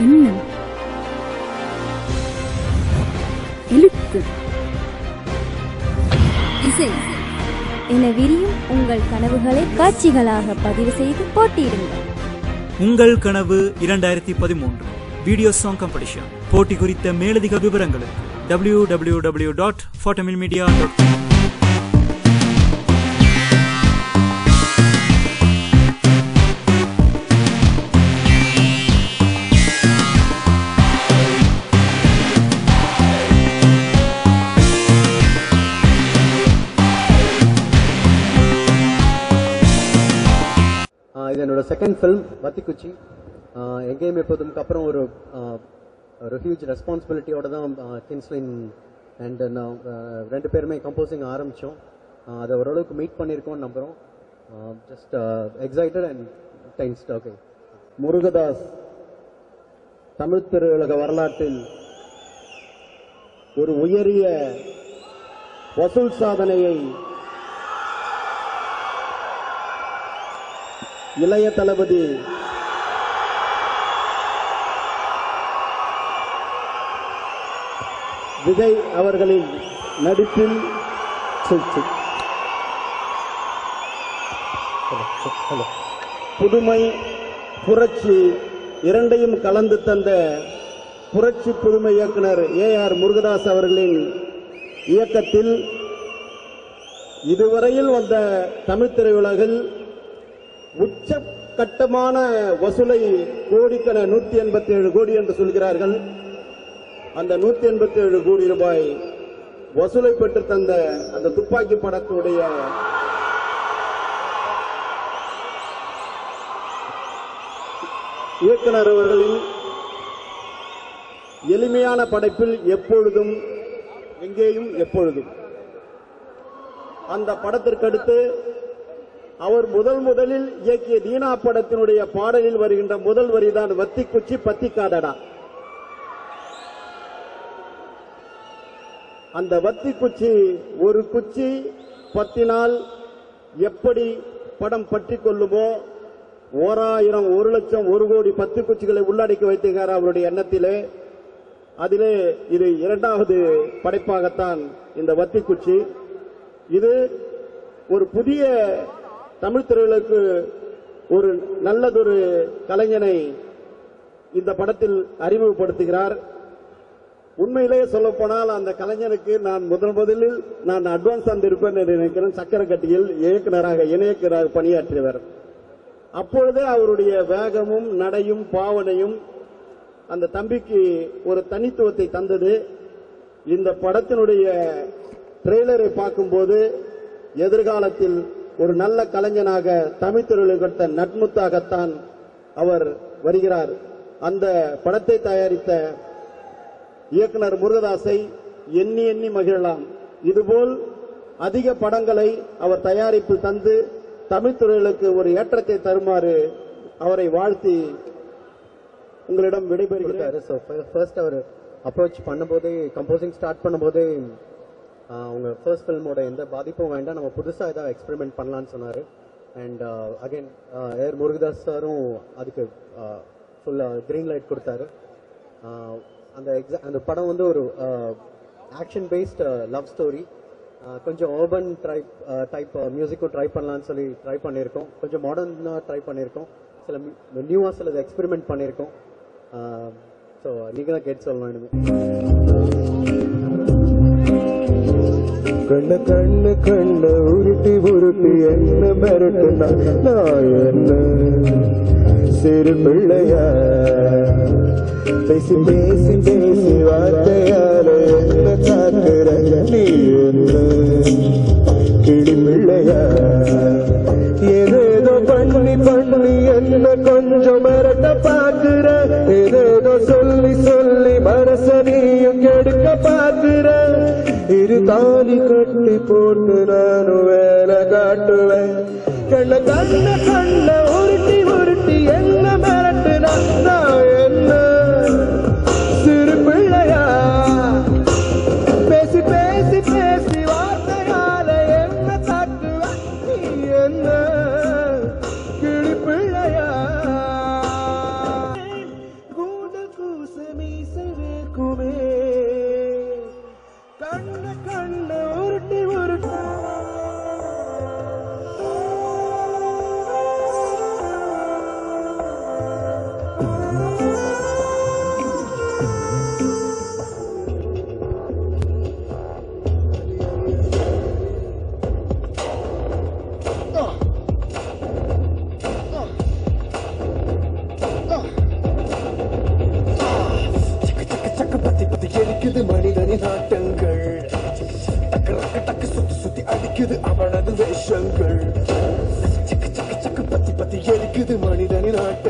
எண்ணம் எழுத்து. இசை. என விரியும் உங்கள் கனவுகளை காட்சிகளாக பதிவு செய்து போட்டியிடுங்கள். உங்கள் கனவு இரண்டாயிரத்தி பதிமூன்று. வீடியோ சாங் காம்படிஷன் போட்டி குறித்த மேலதிக விவரங்களுக்கு W W W dot ஃபாட்டமில் media dot second film Vathikuchi எங்கேயும் எப்போதுக்கு அப்புறம் ஒரு ஒரு ஹியூஜ் ரெஸ்பான்சிபிலிட்டியோட தான் கின்ஸ்லின் அண்ட் நான் ரெண்டு பேருமே கம்போசிங் ஆரம்பித்தோம் அதை ஓரளவுக்கு மீட் பண்ணியிருக்கோம்னு நம்புகிறோம் just excited and tensed okay Murugadoss Tamil திரையுலக வரலாற்றில் ஒரு உயரிய வசூல் சாதனையை இளைய தளபதி. விஜய் அவர்களின் நடிப்பில் புதுமை புரட்சி இரண்டையும் கலந்து தந்த புரட்சி புதுமை இயக்குனர் ஏ ஆர் முருகதாஸ் அவர்களின் இயக்கத்தில் இதுவரையில் வந்த தமிழ் திரையுலகில் உச்சகட்டமான வசூலை கோடிக்கண நூத்தி எண்பத்தி ஏழு கோடி என்று சொல்கிறார்கள். அந்த நூத்தி எண்பத்தி ஏழு கோடி ரூபாய் வசூலை பெற்று தந்த அந்த துப்பாக்கி படத்துடைய இயக்குனர் அவர்களின் எளிமையான படைப்பில் எப்பொழுதும் எங்கேயும் எப்பொழுதும். அந்த படத்திற்கடுத்து அவர் முதல் முதலில் இயக்கிய தீனா படத்தினுடைய பாடலில் வருகின்ற முதல் வரிதான் வத்தி குச்சி பத்திக்காதடா. அந்த வத்தி குச்சி ஒரு குச்சி பத்தினால் எப்படி படம் பற்றி கொள்ளுமோ ஓராயிரம் ஒரு லட்சம் ஒரு கோடி பத்து குச்சிகளை உள்ளடக்கி வைத்திருக்கிறார் அவருடைய எண்ணத்திலே. அதிலே இது இரண்டாவது படைப்பாகத்தான் இந்த வத்தி குச்சி இது ஒரு புதிய தமிழ் திரையுலகிற்கு ஒரு நல்லதொரு கலைஞனை இந்த படத்தில் அறிமுகப்படுத்துகிறார். உண்மையிலேயே சொல்லப்போனால் அந்த கலைஞனுக்கு நான் முதன் முதலில் நான் அட்வான்ஸ் தந்திருப்பேன் என்று நினைக்கிறேன். சக்கரக்கட்டியில் இயக்குனராக இணையக்குனராக பணியாற்றியவர். அப்பொழுதே அவருடைய வேகமும் நடையும் பாவனையும் அந்த தம்பிக்கு ஒரு தனித்துவத்தை தந்தது. இந்த படத்தினுடைய ட்ரெய்லரை பார்க்கும்போது எதிர்காலத்தில் ஒரு நல்ல கலைஞனாக தமிழ் கொடுத்த நட்முத்தாகத்தான் அவர் வருகிறார். அந்த படத்தை தயாரித்த இயக்குனர் முருகதாசை எண்ணி எண்ணி மகிழலாம். இதுபோல் அதிக படங்களை அவர் தயாரிப்பில் தந்து தமிழ்த்துறைகளுக்கு ஒரு ஏற்றத்தை தருமாறு அவரை வாழ்த்தி உங்களிடம் விடைபெறுகிறார் ஃபர்ஸ்ட் அவர் அப்ரோச் பண்ணும்போதே கம்போசிங் ஸ்டார்ட் பண்ணும்போதே அவங்க ஃபர்ஸ்ட் ஃபில்மோட எந்த பாதிப்பும் வேண்டாம். நம்ம புதுசாக ஏதாவது எக்ஸ்பெரிமெண்ட் பண்ணலான்னு சொன்னார். அண்ட் அகைன் ஏர் முருகதாஸ் சாரும் அதுக்கு ஃபுல்லாக க்ரீன் லைட் கொடுத்தாரு. அந்த எக்ஸா அந்த படம் வந்து ஒரு ஆக்ஷன் பேஸ்ட் லவ் ஸ்டோரி கொஞ்சம் ஓபன் ட்ரை டைப் மியூசிக்கும் ட்ரை பண்ணலான்னு சொல்லி ட்ரை பண்ணியிருக்கோம் கொஞ்சம் மாடர்னாக ட்ரை பண்ணியிருக்கோம் சில நியூவாக சிலது எக்ஸ்பெரிமெண்ட் பண்ணியிருக்கோம் ஸோ நீங்கள் தான் கேட்டு சொல்லணும் கண்ண கண்ணு கண்ண உருட்டி உருட்டி என்ன மிரட்டுனா? நான் என்ன? சிறு பிள்ளையா? பேசி பேசி பேசி வார்த்தையால என்ன காக்குற? நீ என்ன? கிளி பிள்ளையா? ஏதேதோ பண்ணி பண்ணி என்ன கொஞ்சம் மிரட்ட பாக்குற இரு தாலி கட்டி போட்டு நானும் வேலை காட்டுவேன். கண்ண கண்ண அடிக்குது மனிதனின் ஆட்டங்கள் டக்கு டக்கு டக்கு சுத்தி சுத்தி அடிக்குது அவனது வேஷங்கள். சக்கு சக்கு சக்கு பத்தி பத்தி எரிக்குது மனிதனின் ஆட்டங்கள்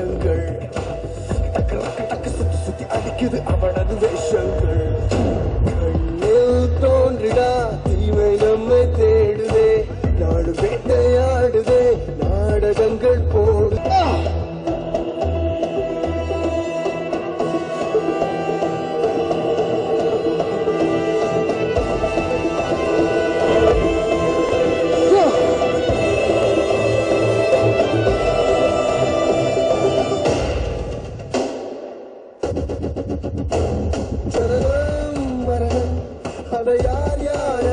யார் யார்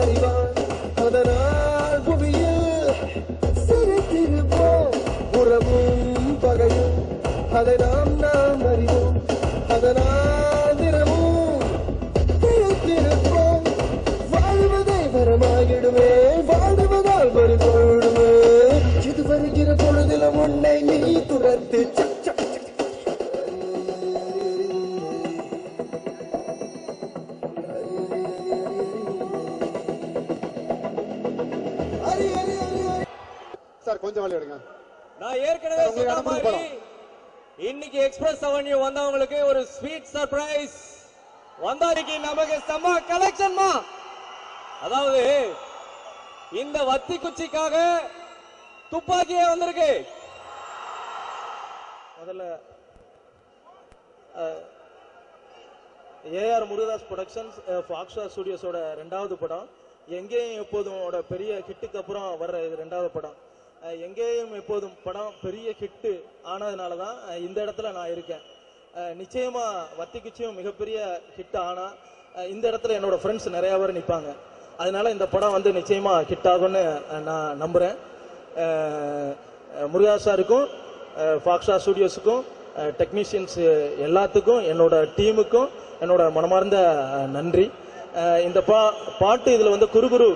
எடுங்க. நான் ஏற்கனவே சொன்ன மாதிரி இன்னைக்கு எக்ஸ்பிரஸ் அவென்யூ வந்தவங்களுக்கு ஒரு ஸ்வீட் சர்ப்ரைஸ் வந்தாரிக்கு நமக்கு செம்ம கலெக்ஷன்மா அதாவது இந்த வத்தி குச்சிக்காக துப்பாக்கியே வந்திருக்கு. முதல்ல ஏஆர் முருகதாஸ் ப்ரொடக்ஷன்ஸ் ஃபாக்ஷா ஸ்டுடியோஸோட ரெண்டாவது படம் எங்கேயும் எப்போதுமோட பெரிய ஹிட்டுக்கு அப்புறம் வர்ற இது ரெண்டாவது படம். எங்கேயும் எப்போதும் படம் பெரிய ஹிட்டு ஆனதுனால தான் இந்த இடத்துல நான் இருக்கேன். நிச்சயமா வத்திக்குச்சியும் மிகப்பெரிய ஹிட் ஆனா இந்த இடத்துல என்னோட ஃப்ரெண்ட்ஸ் நிறைய பேர் நிற்பாங்க அதனால இந்த படம் வந்து நிச்சயமா ஹிட் ஆகும்னு நான் நம்புறேன். முருகா சாருக்கும் ஃபாக்ஷா ஸ்டுடியோஸுக்கும் டெக்னீஷியன்ஸ் எல்லாத்துக்கும் என்னோட டீமுக்கும் என்னோட மனமார்ந்த நன்றி. இந்த பா பாட்டு இதில் வந்து குறுகுறு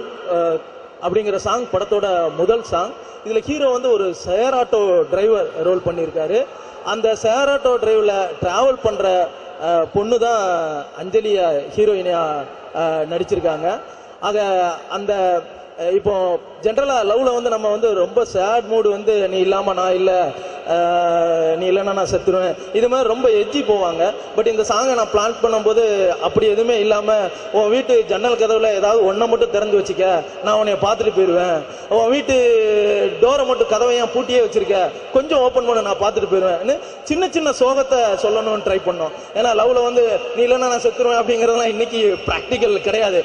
அப்படிங்கிற சாங் படத்தோட முதல் சாங் இதில் ஹீரோ வந்து ஒரு ஷேர் ஆட்டோ டிரைவர் ரோல் பண்ணியிருக்காரு. அந்த ஷேர் ஆட்டோ டிரைவில் ட்ராவல் பண்ணுற பொண்ணு தான் அஞ்சலியா ஹீரோயினியா நடிச்சிருக்காங்க. ஆக அந்த இப்போ ஜென்ரலாக லவ்வில் வந்து நம்ம வந்து ரொம்ப சேட் மூடு வந்து நீ இல்லாமல் நான் இல்லை. நீ இல்லைன்னா நான் செத்துருவேன். இது மாதிரி ரொம்ப எஜ்ஜி போவாங்க. பட் இந்த சாங்கை நான் பிளான் பண்ணும்போது அப்படி எதுவுமே இல்லாமல் உன் வீட்டு ஜன்னல் கதவுல ஏதாவது ஒன்றை மட்டும் திறந்து வச்சுக்க. நான் உன்னைய பார்த்துட்டு போயிடுவேன். உன் வீட்டு டோரை மட்டும் கதவையும் பூட்டியே வச்சிருக்க. கொஞ்சம் ஓப்பன் பண்ண நான் பார்த்துட்டு போயிடுவேன். சின்ன சின்ன சோகத்தை சொல்லணும்னு ட்ரை பண்ணோம். ஏன்னா லவ்ல வந்து நீ இல்லைன்னா நான் செத்துருவேன் அப்படிங்கிறதுலாம் இன்னைக்கு ப்ராக்டிக்கல் கிடையாது.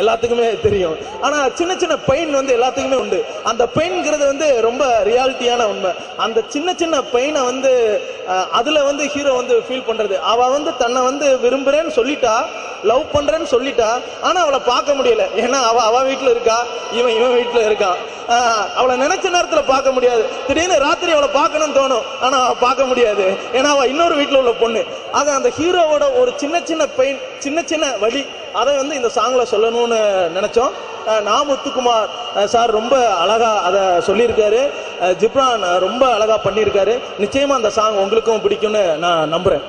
எல்லாத்துக்குமே தெரியும். ஆனா சின்ன சின்ன பெயின் வந்து எல்லாத்துக்குமே உண்டு. அந்த பெயின்ங்கிறது வந்து ரொம்ப ரியாலிட்டியான உண்மை. அந்த சின்ன சின்ன பெயினை வந்து அதில் வந்து ஹீரோ வந்து ஃபீல் பண்ணுறது அவள் வந்து தன்னை வந்து விரும்புகிறேன்னு சொல்லிட்டா லவ் பண்ணுறேன்னு சொல்லிட்டா ஆனால் அவளை பார்க்க முடியல. ஏன்னா அவள் அவள் வீட்டில் இருக்கா இவன் இவன் வீட்டில் இருக்கான் அவளை நினச்ச நேரத்தில் பார்க்க முடியாது. திடீர்னு ராத்திரி அவளை பார்க்கணும்னு தோணும் ஆனால் அவள் பார்க்க முடியாது. ஏன்னா அவள் இன்னொரு வீட்டில் உள்ள பொண்ணு. ஆக அந்த ஹீரோவோட ஒரு சின்ன சின்ன பெயின் சின்ன சின்ன வழி அதை வந்து இந்த சாங்கில் சொல்லணும்னு நினச்சோம். நா முத்துக்குமார் சார் ரொம்ப அழகாக அதை சொல்லியிருக்காரு. ஜிப்ரான் ரொம்ப அழகா பண்ணியிருக்காரு. நிச்சயமா அந்த சாங் உங்களுக்கும் பிடிக்கும்னு நான் நம்புறேன்.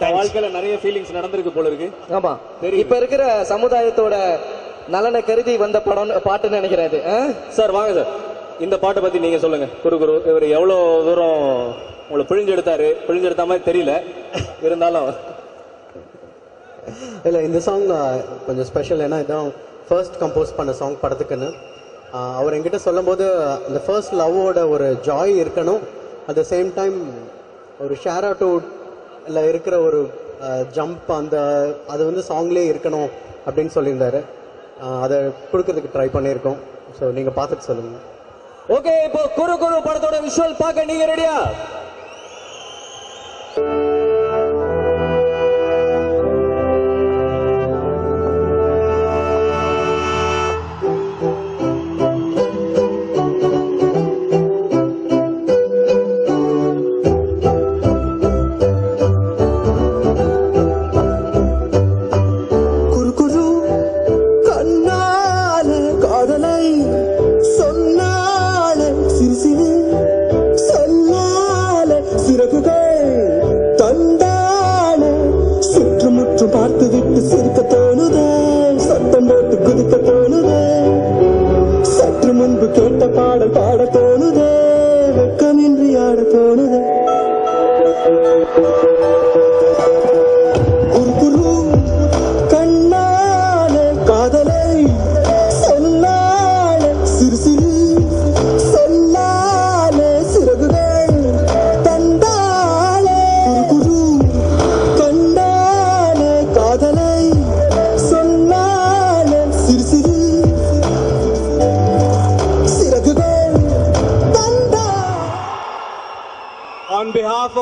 வாழ்க்கையில நிறைய ஃபீலிங்ஸ் நடந்திருக்கு போல இருக்கு. ஆமா. இப்ப இருக்கிற சமுதாயத்தோட நலனை கருதி வந்த படம் பாட்டுன்னு நினைக்கிறாரு சார் வாங்க சார். இந்த பாட்டை பத்தி நீங்க சொல்லுங்க. குரு குரு இவர் எவ்வளவு தூரம் உங்களை பிழிஞ்செடுத்தாரு? பிழிஞ்செடுத்த மாதிரி தெரியல. இருந்தாலும். இல்லை இந்த சாங் கொஞ்சம் ஸ்பெஷல் ஏன்னா இதான் ஃபர்ஸ்ட் கம்போஸ் பண்ண சாங் படத்துக்குன்னு. அவர் என்கிட்ட சொல்லும்போது அந்த ஃபர்ஸ்ட் லவ்வோட ஒரு ஜாய் இருக்கணும். அட் த சேம் டைம் ஒரு ஷேர் ஆட்டோவில் இருக்கிற ஒரு ஜம்ப் அந்த அது வந்து சாங்லேயே இருக்கணும் அப்படின்னு சொல்லியிருந்தாரு. அதை கொடுக்கறதுக்கு ட்ரை பண்ணியிருக்கோம். ஸோ நீங்கள் பார்த்துட்டு சொல்லுங்கள் ஓகே இப்போ குரு குரு படத்தோட விஷுவல் பார்க்க நீங்கள் ரெடியா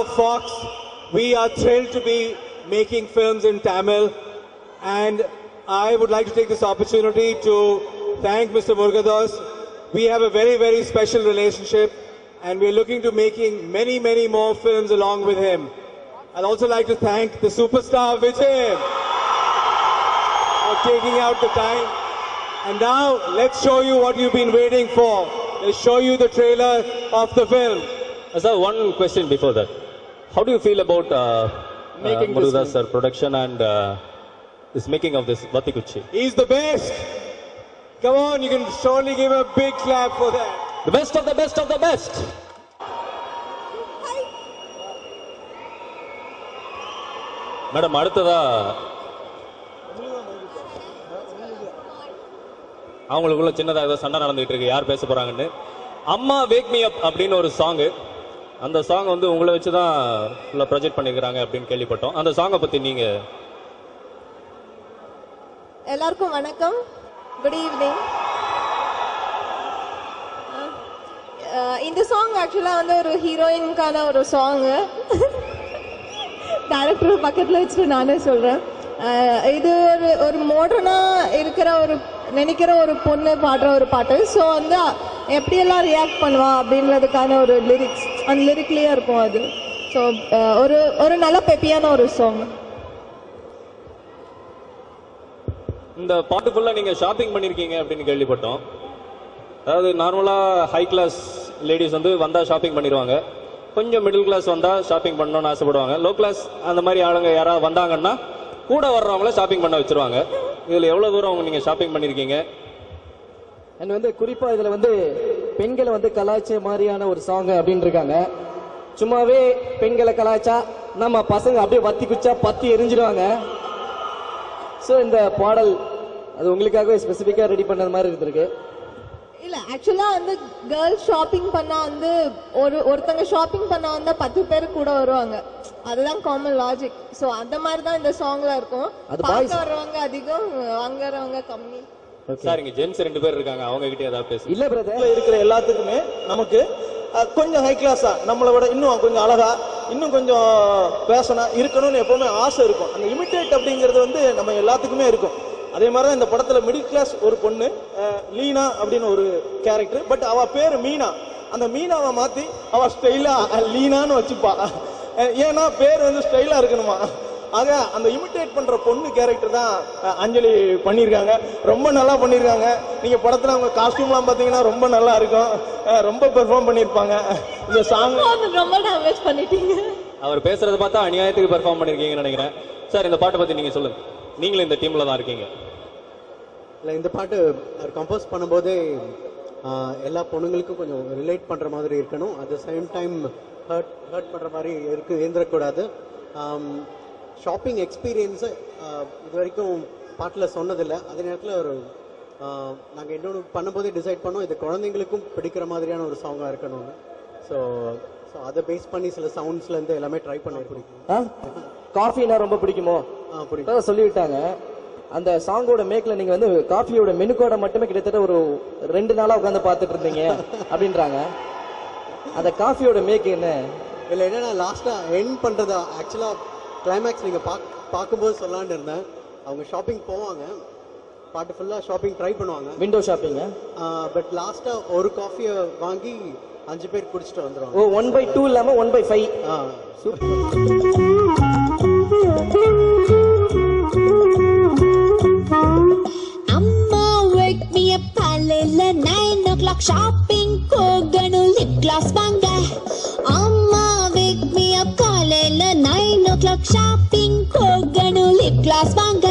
Fox, we are thrilled to be making films in Tamil and I would like to take this opportunity to thank Mr. Murgadas. We have a very, very special relationship and we're looking to making many, many more films along with him. I'd also like to thank the superstar Vijay for taking out the time. And now let's show you what you've been waiting for. Let's show you the trailer of the film. Uh, sir, one question before that. How do you feel about uh, Making uh, film. sir production and uh, this making of this Vatikuchi? He's the best. Come on, you can surely give a big clap for that. The best of the best of the best. Madam அடுத்ததா அவங்களுக்குள்ள சின்னதா ஏதோ சண்டை நடந்துகிட்டு இருக்கு யார் பேச போறாங்கன்னு அம்மா வேக் மீ அப் அப்படின்னு ஒரு சாங் அந்த சாங் வந்து உங்களை வச்சு தான் ஃபுல்லாக ப்ரொஜெக்ட் பண்ணிக்கிறாங்க அப்படின்னு கேள்விப்பட்டோம். அந்த சாங்கை பற்றி நீங்கள் எல்லாருக்கும் வணக்கம். குட் ஈவினிங் இந்த சாங் ஆக்சுவலாக வந்து ஒரு ஹீரோயினுக்கான ஒரு சாங்கு டேரக்டர் பக்கத்தில் வச்சுட்டு நானே சொல்கிறேன் இது ஒரு ஒரு மாடர்னாக இருக்கிற ஒரு நினைக்கிற ஒரு பொண்ணு பாடுற ஒரு பாட்டு. ஸோ வந்து எப்படியெல்லாம் ரியாக்ட் பண்ணுவான் அப்படின்றதுக்கான ஒரு லிரிக்ஸ் அந்த லிரிக்லேயே இருக்கும் அது. ஸோ ஒரு ஒரு நல்ல பெப்பியான ஒரு சாங் இந்த பாட்டு ஃபுல்லாக நீங்கள் ஷாப்பிங் பண்ணியிருக்கீங்க அப்படின்னு கேள்விப்பட்டோம். அதாவது நார்மலாக ஹை கிளாஸ் லேடிஸ் வந்து வந்தால் ஷாப்பிங் பண்ணிடுவாங்க. கொஞ்சம் மிடில் கிளாஸ் வந்தால் ஷாப்பிங் பண்ணணும்னு ஆசைப்படுவாங்க. லோ கிளாஸ் அந்த மாதிரி ஆளுங்க யாராவது வந்தாங்கன்னா கூட வர்றவங்கள ஷாப்பிங் பண்ண வச்சிருவாங்க. இதில் எவ்வளோ தூரம் அவங்க நீங்கள் ஷாப்பிங் பண்ணியிருக்கீங்க அண்ட் வந்து குறிப்பா இதுல வந்து பெண்களை வந்து கலாய்ச்ச மாதிரியான ஒரு சாங் அப்படின்னு இருக்காங்க சும்மாவே பெண்களை கலாய்ச்சா நம்ம பசங்க அப்படியே வத்தி குச்சா பத்தி எரிஞ்சிடுவாங்க. ஸோ இந்த பாடல் அது உங்களுக்காகவே ஸ்பெசிஃபிக்காக ரெடி பண்ணது மாதிரி இருந்திருக்கு. இல்ல ஆக்சுவலா வந்து கேர்ள்ஸ் ஷாப்பிங் பண்ணா வந்து ஒரு ஒருத்தங்க ஷாப்பிங் பண்ணா வந்தா பத்து பேர் கூட வருவாங்க. அதுதான் காமன் லாஜிக் சோ அந்த மாதிரி தான் இந்த சாங்ல இருக்கும். பார்க்க. வர்றவங்க அதிகம் வாங்குறவங்க கம்மி. சார் இங்கே ஜென்ஸ் ரெண்டு பேர் இருக்காங்க. அவங்க கிட்டே ஏதாவது பேசு இல்ல பிரதர் இருக்கிற எல்லாத்துக்குமே நமக்கு கொஞ்சம் ஹை கிளாஸா நம்மளை விட இன்னும் கொஞ்சம் அழகா இன்னும் கொஞ்சம் பேசணும் இருக்கணும்னு எப்பவுமே ஆசை இருக்கும். அந்த இமிட்டேட் அப்படிங்கிறது வந்து நம்ம எல்லாத்துக்குமே இருக்கும். அதே மாதிரி தான் இந்த படத்துல மிடில் கிளாஸ் ஒரு பொண்ணு லீனா அப்படின்னு ஒரு கேரக்டர் பட் அவ பேரு மீனா. அந்த மீனாவை மாத்தி அவ ஸ்டைலா லீனான்னு வச்சுப்பா. ஏன்னா பேர் வந்து ஸ்டைலா இருக்கணுமா? ஆக அந்த இமிட்டேட் பண்ற பொண்ணு கேரக்டர் தான் அஞ்சலி பண்ணியிருக்காங்க ரொம்ப நல்லா பண்ணியிருக்காங்க நீங்க படத்துல அவங்க காஸ்டியூம்லாம் பாத்தீங்கன்னா ரொம்ப நல்லா இருக்கும். ரொம்ப பெர்ஃபார்ம் பண்ணியிருப்பாங்க இந்த சாங் ரொம்ப டேமேஜ் பண்ணிட்டீங்க. அவர் பேசுறத பார்த்தா அநியாயத்துக்கு பெர்ஃபார்ம் பண்ணியிருக்கீங்கன்னு நினைக்கிறேன். சார் இந்த பாட்டை பற்றி நீங்கள் சொல்லுங்க. நீங்களும் இந்த டீமில் தான் இருக்கீங்க. இல்லை இந்த பாட்டு அவர் கம்போஸ் பண்ணும்போதே எல்லா பொண்ணுங்களுக்கும் கொஞ்சம் ரிலேட் பண்ணுற மாதிரி இருக்கணும். At the same time hurt hurt பண்ணுற மாதிரி இருக்கு இருந்துடக்கூடாது ஷாப்பிங் எக்ஸ்பீரியன்ஸு இது வரைக்கும் பாட்டில் சொன்னதில்லை. அதே நேரத்தில் ஒரு நாங்கள் இன்னொன்று பண்ணும்போதே டிசைட் பண்ணோம் இது குழந்தைங்களுக்கும் பிடிக்கிற மாதிரியான ஒரு சாங்காக இருக்கணும்னு. ஸோ ஸோ அதை பேஸ் பண்ணி சில சவுண்ட்ஸ்லேருந்து எல்லாமே ட்ரை பண்ண பிடிக்கும் காஃபினா ரொம்ப பிடிக்குமோ? பிடிக்கும். சொல்லிவிட்டாங்க. அந்த சாங்கோட மேக்ல நீங்க வந்து காஃபியோட மெனுக்கோட மட்டுமே கிட்டத்தட்ட ஒரு ரெண்டு நாளா உட்காந்து பார்த்துட்டு இருந்தீங்க அப்படின்றாங்க. அந்த காஃபியோட மேக் என்ன? இல்லை என்னன்னா லாஸ்ட்டாக எண்ட் பண்ணுறதா ஆக்சுவலாக கிளைமேக்ஸ் நீங்கள் பாக் பார்க்கும்போது சொல்லலான்னு இருந்தேன். அவங்க ஷாப்பிங் போவாங்க. பாட்டு ஃபுல்லாக ஷாப்பிங் ட்ரை பண்ணுவாங்க. விண்டோ ஷாப்பிங்க பட் லாஸ்ட்டாக ஒரு காஃபியை வாங்கி அஞ்சு பேர் குடிச்சிட்டு வந்துடுவாங்க ஓ ஒன் பை டூ இல்லாம ஒன் பை ஃபைவ் ஆ. அம்மா காலையில நைன் ஓ கிளாக் ஷாப்பிங் போகணும். லிப் கிளாஸ் கிளாக் ஷாப்பிங் போகணும் லிப் கிளாஸ் வாங்க.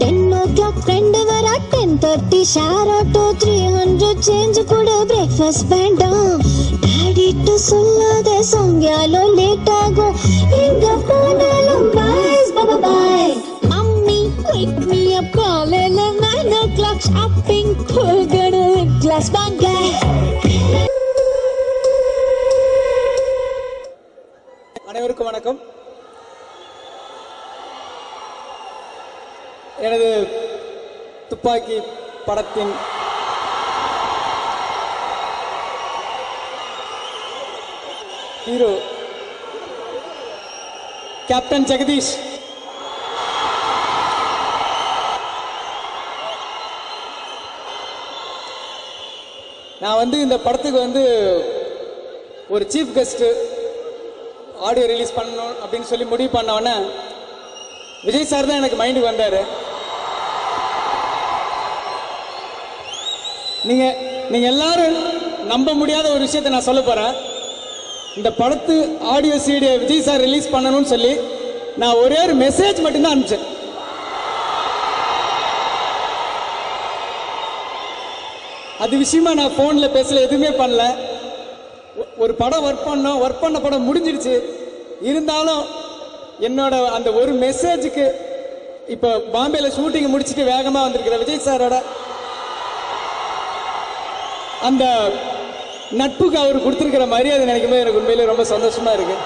டென் ஓ கிளாக் ஃப்ரெண்டு வர ten thirty share auto three hundred change கூட பிரேக்ஃபாஸ்ட் வேண்டாம். டாடி நைட்டு சொல்லாத சாயங்காலம் லேட் ஆகும் எங்க போனாலும் boys Baba bye mummy wake me up காலையில நைன் ஓ கிளாக் ஷாப்பிங் போகணும் கிளாஸ் வாங்க. அனைவருக்கும் வணக்கம். எனது துப்பாக்கி படத்தின் ஹீரோ கேப்டன் ஜெகதீஷ். நான் வந்து இந்த படத்துக்கு வந்து ஒரு சீஃப் கெஸ்ட்டு ஆடியோ ரிலீஸ் பண்ணணும் அப்படின்னு சொல்லி முடிவு பண்ண உடனே விஜய் சார் தான் எனக்கு மைண்டுக்கு வந்தார். நீங்க நீங்க எல்லாரும் நம்ப முடியாத ஒரு விஷயத்தை நான் சொல்ல போறேன். இந்த படத்து ஆடியோ சீடியை விஜய் சார் ரிலீஸ் பண்ணணும்னு சொல்லி நான் ஒரே ஒரு மெசேஜ் மட்டும்தான் அனுப்பிச்சேன். அது விஷயமா நான் ஃபோனில் பேசல எதுவுமே பண்ணல. ஒரு படம் ஒர்க் பண்ணோம் ஒர்க் பண்ண படம் முடிஞ்சிடுச்சு இருந்தாலும் என்னோட அந்த ஒரு மெசேஜுக்கு இப்போ பாம்பேல ஷூட்டிங் முடிச்சுட்டு வேகமாக வந்திருக்கிற விஜய் சாரோட அந்த நட்புக்கு அவர் கொடுத்துருக்கிற மரியாதை நினைக்கும் போது எனக்கு உண்மையிலே ரொம்ப சந்தோஷமாக இருக்கு.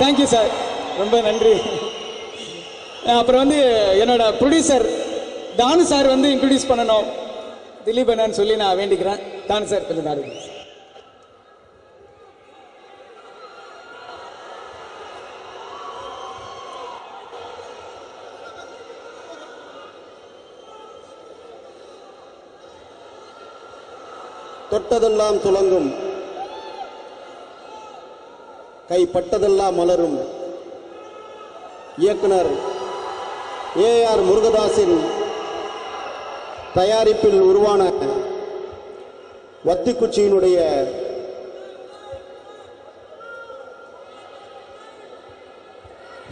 தேங்க்யூ சார் ரொம்ப நன்றி. அப்புறம் வந்து என்னோட ப்ரொடியூசர் தானு சார் வந்து இன்ட்ரடியூஸ் பண்ணணும். திலீப் என்னன்னு சொல்லி நான் வேண்டிக்கிறேன். தானு சார் கொஞ்சம் நாடு தொட்டதெல்லாம் துலங்கும். கைப்பட்டதெல்லாம் மலரும். இயக்குனர் ஏ ஆர் முருகதாஸின் தயாரிப்பில் உருவான வத்திக்குச்சியினுடைய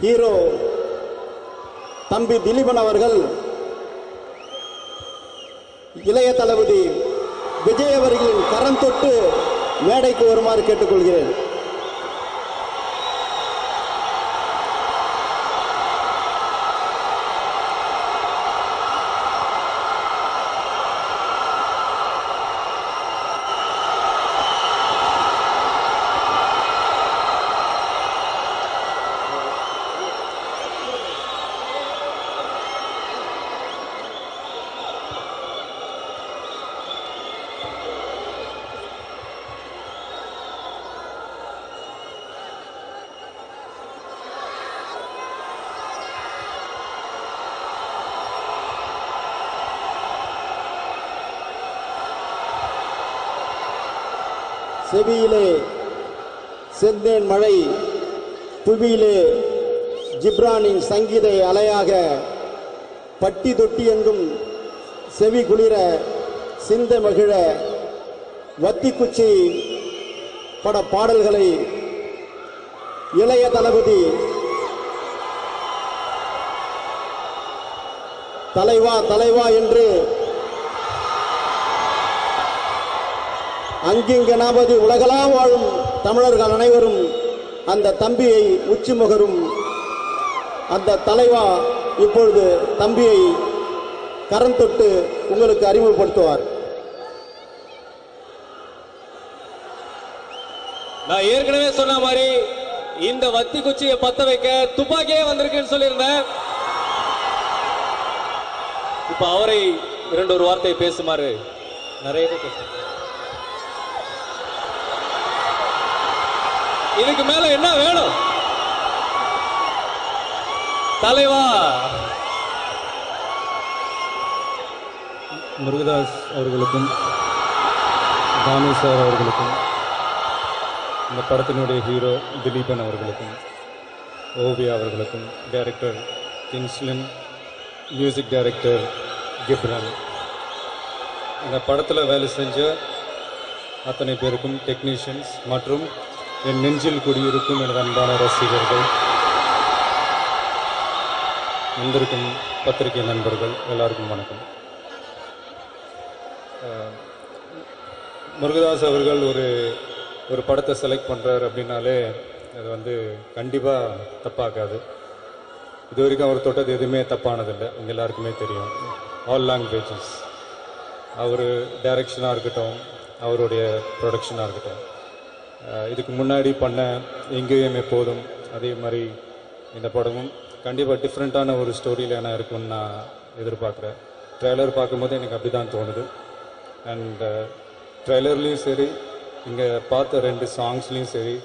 ஹீரோ தம்பி திலீபன் அவர்கள் இளைய தளபதி விஜய் அவர்களின் கரம் தொட்டு மேடைக்கு வருமாறு கேட்டுக்கொள்கிறேன். செவியிலே செந்தேன் மழை புவியிலே ஜிப்ரானின் சங்கீத அலையாக பட்டி தொட்டி எங்கும் செவி குளிர சிந்த மகிழ வத்திக்குச்சி பட பாடல்களை இளைய தளபதி தலைவா தலைவா என்று அங்கிங்கனாவது உலகளாம் வாழும் தமிழர்கள் அனைவரும் அந்த தம்பியை உச்சி முகரும். அந்த தலைவா இப்பொழுது தம்பியை கரம் தொட்டு உங்களுக்கு அறிமுகப்படுத்துவார். நான் ஏற்கனவே சொன்ன மாதிரி இந்த வத்தி குச்சியை பத்த வைக்க துப்பாக்கியே வந்திருக்குன்னு சொல்லியிருந்தேன். இப்ப அவரை இரண்டு ஒரு வார்த்தை பேசுமாறு நிறைய பேர் இதுக்கு மேல என்ன வேணும்? தலைவா. முருகதாஸ் அவர்களுக்கும் தானு சார் அவர்களுக்கும் இந்த படத்தினுடைய ஹீரோ திலீபன் அவர்களுக்கும் ஓவியா அவர்களுக்கும் director Kinslin music director Ghibran இந்த படத்தில் வேலை செஞ்ச அத்தனை பேருக்கும் டெக்னீஷியன்ஸ் மற்றும் என் நெஞ்சில் குடியிருக்கும் எனது அன்பான ரசிகர்கள் வந்திருக்கும் பத்திரிகை நண்பர்கள் எல்லாருக்கும் வணக்கம். முருகதாஸ் அவர்கள் ஒரு ஒரு படத்தை செலக்ட் பண்ணுறாரு அப்படின்னாலே அது வந்து கண்டிப்பாக தப்பாக்காது இது வரைக்கும் அவர் தொட்டது எதுவுமே தப்பானதில்லை. உங்கள் எல்லாருக்குமே தெரியும். ஆல் லாங்குவேஜஸ் அவர் டைரக்ஷனாக இருக்கட்டும் அவருடைய ப்ரொடக்ஷனாக இருக்கட்டும். இதுக்கு முன்னாடி பண்ண எங்கேயும் எப்போதும் அதே மாதிரி இந்த படமும் கண்டிப்பாக டிஃப்ரெண்ட்டான ஒரு ஸ்டோரியில் என்ன இருக்கும்னு நான் எதிர்பார்க்குறேன். ட்ரெய்லர் பார்க்கும்போது எனக்கு அப்படி தான் தோணுது அண்ட் ட்ரெய்லர்லேயும் சரி இங்கே பார்த்த ரெண்டு சாங்ஸ்லேயும் சரி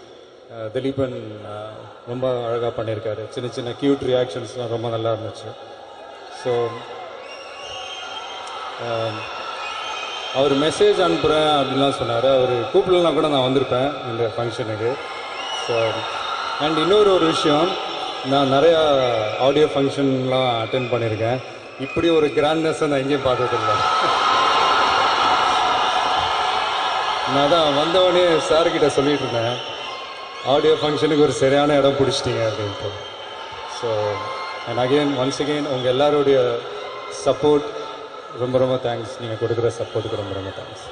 திலீபன் ரொம்ப அழகாக பண்ணியிருக்காரு. சின்ன சின்ன க்யூட் ரியாக்ஷன்ஸ்லாம் ரொம்ப நல்லா இருந்துச்சு. ஸோ அவர் மெசேஜ் அனுப்புகிறேன் அப்படின்லாம் சொன்னார். அவர் கூப்பிடலாம் கூட நான் வந்திருப்பேன் இந்த ஃபங்க்ஷனுக்கு ஸோ அண்ட் இன்னொரு ஒரு விஷயம் நான் நிறையா ஆடியோ ஃபங்க்ஷன்லாம் அட்டென்ட் பண்ணியிருக்கேன் இப்படி ஒரு கிராண்ட்னஸை நான் எங்கேயும் பார்த்ததில்லை. நான் தான் வந்தவொடனே சார்கிட்ட சொல்லிட்டு இருந்தேன். ஆடியோ ஃபங்க்ஷனுக்கு ஒரு சரியான இடம் பிடிச்சிட்டிங்க அப்படின்ட்டு. So and again once again உங்கள் எல்லாருடைய சப்போர்ட் ரொம்ப ரொம்ப தேங்க்ஸ் நீங்கள் கொடுக்குற சப்போர்ட்டுக்கு ரொம்ப ரொம்ப thanks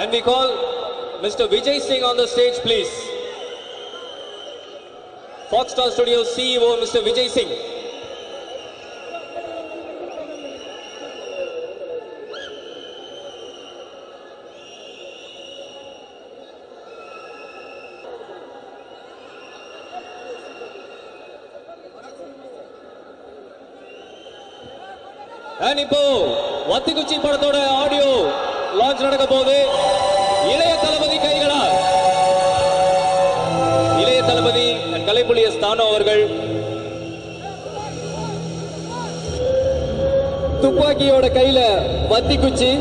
And we call Mr. Vijay Singh on the stage, please. Foxstar Studios CEO, Mr. Vijay Singh. And இப்போ வத்திக்குச்சி படத்தோட ஆடியோ லான்ச் நடக்க போது இளைய தளபதி கைகளா இளைய தளபதி கலைப்புலிய ஸ்தானம் அவர்கள். துப்பாக்கியோட கையில வத்திக்குச்சி.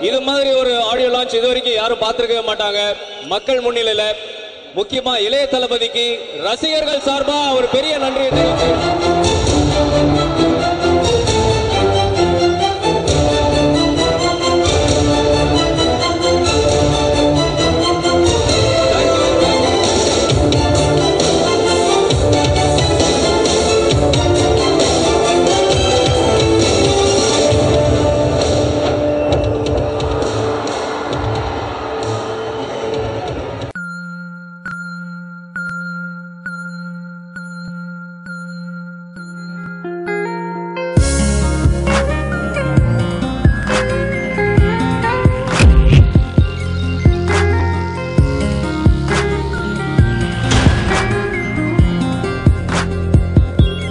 இது மாதிரி ஒரு ஆடியோ லான்ச் இது வரைக்கும் யாரும் பார்த்துருக்கவே மாட்டாங்க. மக்கள் முன்னிலையில முக்கியமா இளைய தளபதிக்கு ரசிகர்கள் சார்பா ஒரு பெரிய நன்றியை தெரிவிச்சு